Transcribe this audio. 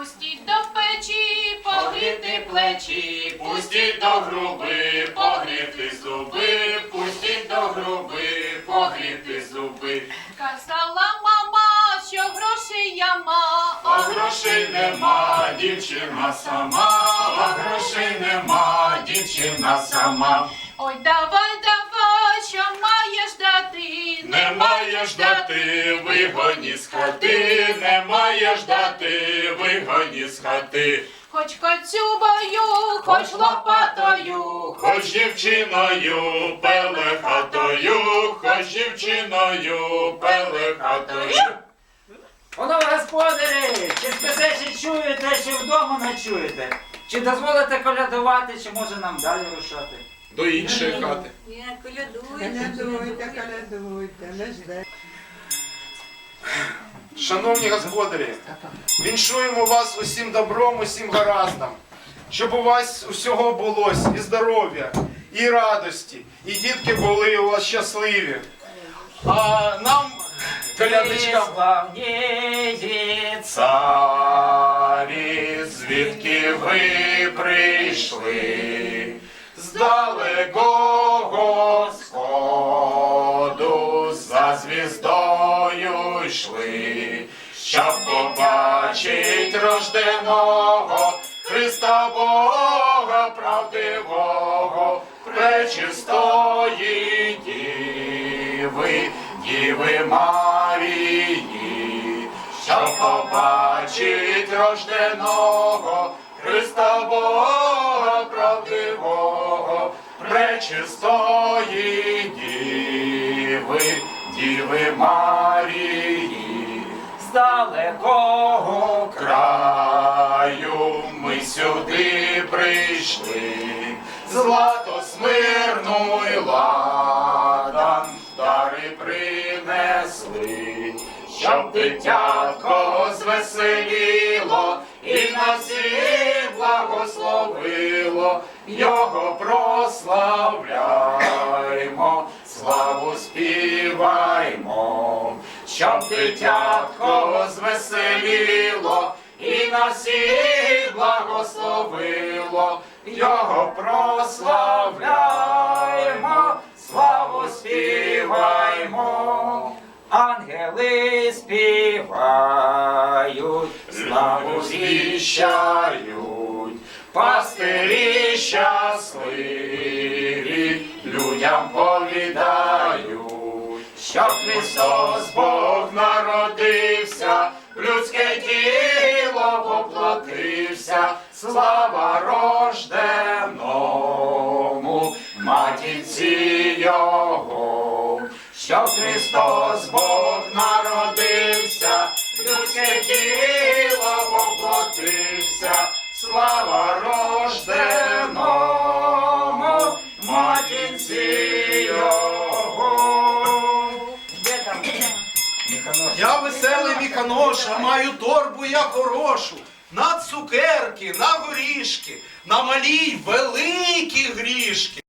Пустіть до печі, погріти плечі, Пустіть до груби, погріти зуби, пустіть до груби, погріти зуби. Казала мама, що грошей я ма, А грошей нема, дівчина сама, а грошей нема, дівчина сама. Ой, давай, маєш дати вигоні з хати, не маєш дати вигоні з хати. Хоч коцюбою, хоч лопатою, Хоч дівчиною пелехатою, хоч дівчиною пелехатою. Панове господарі, чи спите, чи чуєте, чи вдома не чуєте? Чи дозволите колядувати, чи може нам далі рушати? До іншої хати. Ні, колядуйте. Колядуйте, колядуйте, не жде. Шановні господарі, віншуємо вас усім добром, усім гараздам, щоб у вас усього було і здоров'я, і радості, і дітки були у вас щасливі. А нам, колядочкам, Царі, звідки ви прийшли? З далекого сходу за звіздою йшли, щоб побачить рожденого Христа Бога правдивого, пречистої діви, діви Марії, щоб побачить рожденого Христа Бога пречистої діви, діви Марії, з далекого краю ми сюди прийшли, злато смирну й ладан дари принесли, щоб дитятко звеселіло і на всіх благословило, його прославляймо, славу співаймо, щоб дитятко звеселіло і на всіх благословило, його прославляймо, славу співаймо. ангели співають, Славу звіщають, пастирі щасливі, людям повідають, що Христос Бог народився, людське тіло воплотився, слава рожденому, матінці Його, що Христос Бог народився, людське тіло воплотився, слава рожденому, матінці Його. де там? Міханор? Я веселий міханоша, маю торбу я хорошу. На цукерки, на горішки, на малі великі грішки.